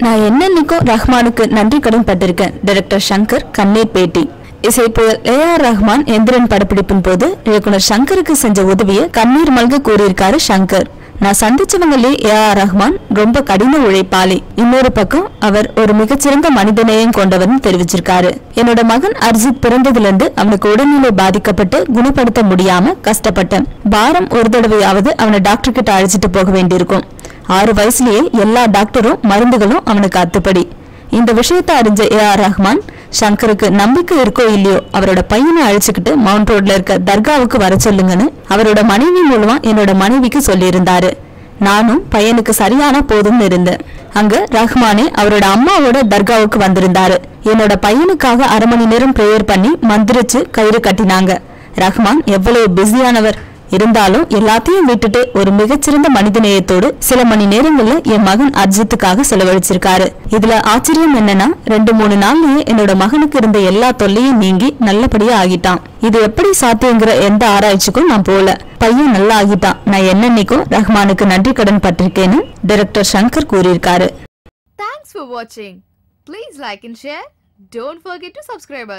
நான் என்னன்னைக்கும் ரஹ்மானுக்கு நன்றி கடன் பட்டிருக்கேன் டைரக்டர் சங்கர் கண்ணீர் பேட்டி இசைப்புயல் ஏ ஆர் ரஹ்மான் எந்திரன் படப்பிடிப்பின் போது இயக்குனர் சங்கருக்கு செஞ்ச உதவியை கண்ணீர் மல்க கூறியிருக்காரு சங்கர். நான் சந்திச்சவங்களே ஏ ஆர் ரஹ்மான் ரொம்ப கடின உழைப்பாளி. இன்னொரு பக்கம் அவர் ஒரு மிகச்சிறந்த மனிதநேயம் கொண்டவர்னு தெரிவிச்சிருக்காரு. என்னோட மகன் அர்ஜித் பிறந்ததுல இருந்து அவனுக்கு உடல்நிலை பாதிக்கப்பட்டு குணப்படுத்த முடியாம கஷ்டப்பட்டேன். வாரம் ஒரு தடவையாவது அவனை டாக்டர் கிட்ட அழைச்சிட்டு போக வேண்டியிருக்கும். ஆறு வயசுலயே எல்லா டாக்டரும் மருந்துகளும் அவனுக்கு அத்துப்படி. இந்த விஷயத்தை அறிஞ்ச ஏ ஆர் ரஹ்மான் சங்கருக்கு நம்பிக்கை இருக்கோ இல்லையோ அவரோட பையனை அழைச்சிக்கிட்டு மவுண்ட் ரோட்ல இருக்க தர்காவுக்கு வர சொல்லுங்கன்னு அவரோட மனைவி மூலமா என்னோட மனைவிக்கு சொல்லியிருந்தாரு. நானும் பையனுக்கு சரியான போதும்னு இருந்தேன். அங்க ரஹ்மானே அவரோட அம்மாவோட தர்காவுக்கு வந்திருந்தாரு. என்னோட பையனுக்காக அரை மணி நேரம் ப்ரேயர் பண்ணி மந்திரிச்சு கயிறு கட்டினாங்க. ரஹ்மான் எவ்வளவு பிஸியானவர் இருந்தாலும் எல்லாத்தையும் விட்டுட்டு ஒரு மிகச்சிறந்த மனிதநேயத்தோடு சில மணி நேரங்கள்ல என் மகன் அர்ஜித்துக்காக செலவழிச்சிருக்காரு. இதுல ஆச்சரியம் என்னன்னா ரெண்டு மூணு நாள்லயே என்னோட மகனுக்கு இருந்த எல்லா தொல்லையும் நீங்கி நல்லபடியா ஆகிட்டான். இது எப்படி சாத்தியங்கிற எந்த ஆராய்ச்சிக்கும் நான் போல. பையன் நல்லா ஆகிட்டான். நான் என்னன்னைக்கும் ரஹ்மானுக்கு நன்றி கடன் பட்டிருக்கேன்னு டைரக்டர் சங்கர் கூறியிருக்காரு. தேங்க்ஸ் வாட்சிங் please like like share don't Don't forget to subscribe.